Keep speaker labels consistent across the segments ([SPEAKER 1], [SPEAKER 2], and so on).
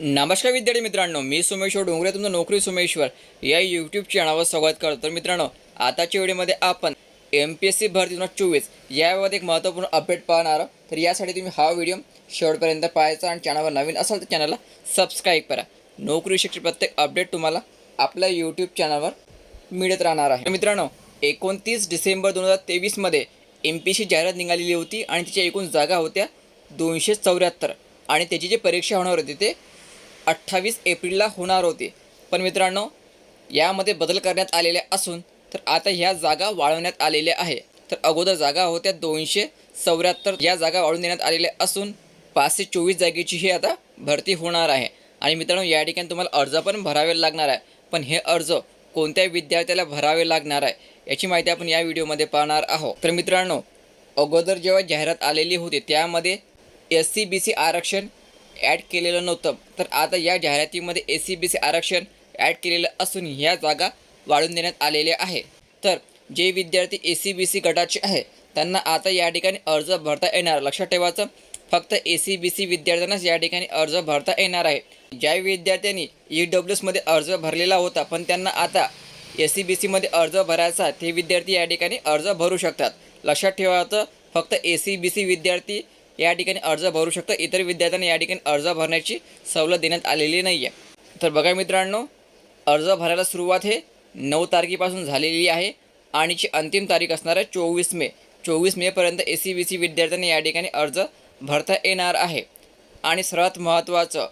[SPEAKER 1] नमस्कार विद्यार्थी मित्रांनो मी सोमेश्वर डोंगरे तुमचं नोकरी सोमेश्वर. या यूट्यूब चॅनलवर स्वागत करतो. तर मित्रांनो आताच्या व्हिडिओमध्ये आपण एम पी एस सी भरती दोन हजार चोवीस याबाबत एक महत्त्वपूर्ण अपडेट पाहणार आहोत. तर यासाठी तुम्ही हा व्हिडिओ शेवटपर्यंत पाहायचा आणि चॅनलवर नवीन असाल तर चॅनलला सबस्क्राईब करा. नोकरी शिक्षण प्रत्येक अपडेट तुम्हाला आपल्या यूट्यूब चॅनलवर मिळत राहणार आहे. तर मित्रांनो एकोणतीस डिसेंबर दोन हजार तेवीसमध्ये एम पी सी जाहिरात निघालेली होती आणि तिच्या एकूण जागा होत्या दोनशे चौऱ्याहत्तर. आणि त्याची जी परीक्षा होणार होती ते अठ्ठावीस एप्रिलला होणार होते. पण मित्रांनो यामध्ये बदल करण्यात आलेले असून तर आता ह्या जागा वाढवण्यात आलेल्या आहे तर अगोदर जागा होत्या दोनशे चौऱ्याहत्तर या जागा वाढून देण्यात आलेल्या असून पाचशे चोवीस जागेची ही आता भरती होणार आहे. आणि मित्रांनो या ठिकाणी तुम्हाला अर्ज पण भरावे लागणार आहे. पण हे अर्ज कोणत्या विद्यार्थ्याला भरावे लागणार आहे याची माहिती आपण या व्हिडिओमध्ये पाहणार आहोत. तर मित्रांनो अगोदर जेव्हा जाहिरात आलेली होती त्यामध्ये एस सी बी सी आरक्षण ॲड केलेलं नव्हतं. तर आता या जाहिरातीमध्ये ए सी बी सी आरक्षण ॲड केलेलं असून ह्या जागा वाढवून देण्यात आलेल्या आहे. तर जे विद्यार्थी ए सी बी सी गटाचे आहे त्यांना आता या ठिकाणी अर्ज भरता येणार. लक्षात ठेवायचं फक्त ए सी बी सी विद्यार्थ्यांनाच या ठिकाणी अर्ज भरता येणार आहे. ज्या विद्यार्थ्यांनी ई डब्ल्यू एसमध्ये अर्ज भरलेला होता पण त्यांना आता ए सी बी सीमध्ये अर्ज भरायचा ते विद्यार्थी या ठिकाणी अर्ज भरू शकतात. लक्षात ठेवायचं फक्त ए सी बी सी विद्यार्थी या ठिकाणी अर्ज भरू शकतं. इतर विद्यार्थ्यांना या ठिकाणी अर्ज भरण्याची सवलत देण्यात आलेली नाही आहे तर बघा मित्रांनो अर्ज भरायला सुरुवात हे नऊ तारखेपासून झालेली आहे. आणि जी अंतिम तारीख असणार आहे चोवीस मे. चोवीस मेपर्यंत ए सी बी सी विद्यार्थ्यांना या ठिकाणी अर्ज भरता येणार आहे. आणि सर्वात महत्त्वाचं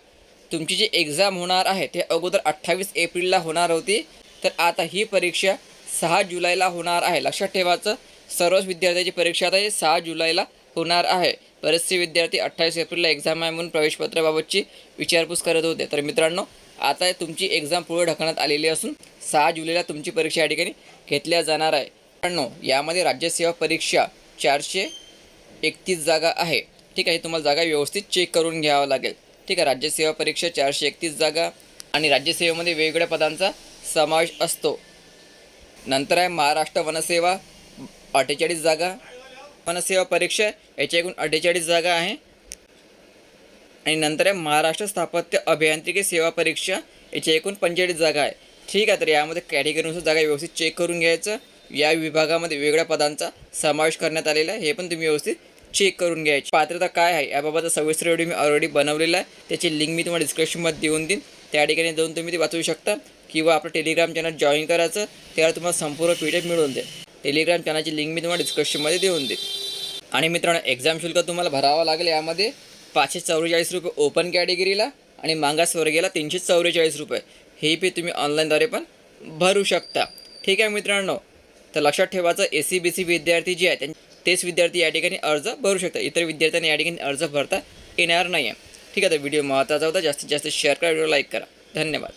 [SPEAKER 1] तुमची जी एक्झाम होणार आहे ते अगोदर अठ्ठावीस एप्रिलला होणार होती. तर आता ही परीक्षा सहा जुलैला होणार आहे. लक्षात ठेवायचं सर्वच विद्यार्थ्याची परीक्षा आता ही सहा जुलैला होणार आहे. बरेचसे विद्यार्थी अठ्ठावीस एप्रिलला एक्झाम आहे म्हणून प्रवेशपत्राबाबतची विचारपूस करत होते. तर मित्रांनो आता तुमची एक्झाम पुढे ढकलण्यात आलेली असून सहा जुलैला तुमची परीक्षा या ठिकाणी घेतल्या जाणार आहे. मित्रांनो यामध्ये राज्यसेवा परीक्षा चारशे एकतीस जागा आहे. ठीक आहे तुम्हाला जागा व्यवस्थित चेक करून घ्यावं लागेल. ठीक आहे राज्यसेवा परीक्षा चारशे एकतीस जागा आणि राज्यसेवेमध्ये वेगवेगळ्या पदांचा समावेश असतो. नंतर आहे महाराष्ट्र वनसेवा अठ्ठेचाळीस जागा वनसेवा परीक्षा याच्या एकूण अठ्ठेचाळीस जागा आहे. आणि नंतर आहे महाराष्ट्र स्थापत्य अभियांत्रिकी सेवा परीक्षा. याच्या एकूण पंचेचाळीस जागा आहे. ठीक आहे तर यामध्ये कॅटेगरीनुसार जागा व्यवस्थित चेक करून घ्यायचं. या विभागामध्ये वेगळ्या पदांचा समावेश करण्यात आलेला आहे. हे पण तुम्ही व्यवस्थित चेक करून घ्यायची. पात्रता काय आहे? याबाबतचा सविस्तर व्हिडिओ मी ऑलरेडी बनवलेला आहे. त्याची लिंक मी तुम्हाला डिस्क्रिप्शनमध्ये देऊन देईन. त्या ठिकाणी जाऊन तुम्ही ते वाचवू शकता. किंवा आपलं टेलिग्राम चॅनल जॉईन करायचं. त्यावर तुम्हाला संपूर्ण पी डी एफ मिळून देईल टेलिग्राम चॅनलची लिंक मी तुम्हाला डिस्क्रिप्शनमध्ये देऊन देईन. आणि मित्रांनो एक्झाम शुल्क तुम्हाला भरावं लागेल यामध्ये पाचशे चौवेचाळीस रुपये ओपन कॅटेगरीला आणि मागासवर्गीयला तीनशे चौवेचाळीस रुपये. हे पे तुम्ही ऑनलाईनद्वारे पण भरू शकता. ठीक आहे मित्रांनो? तर लक्षात ठेवायचं ए सी बी सी विद्यार्थी जे आहेत त्यां- तेच विद्यार्थी या ठिकाणी अर्ज भरू शकतात इतर विद्यार्थ्यांनी या ठिकाणी अर्ज भरता येणार नाही आहे ठीक आहे तर व्हिडिओ महत्त्वाचा होता. जास्तीत जास्त शेअर करा व्हिडिओ लाईक करा. धन्यवाद.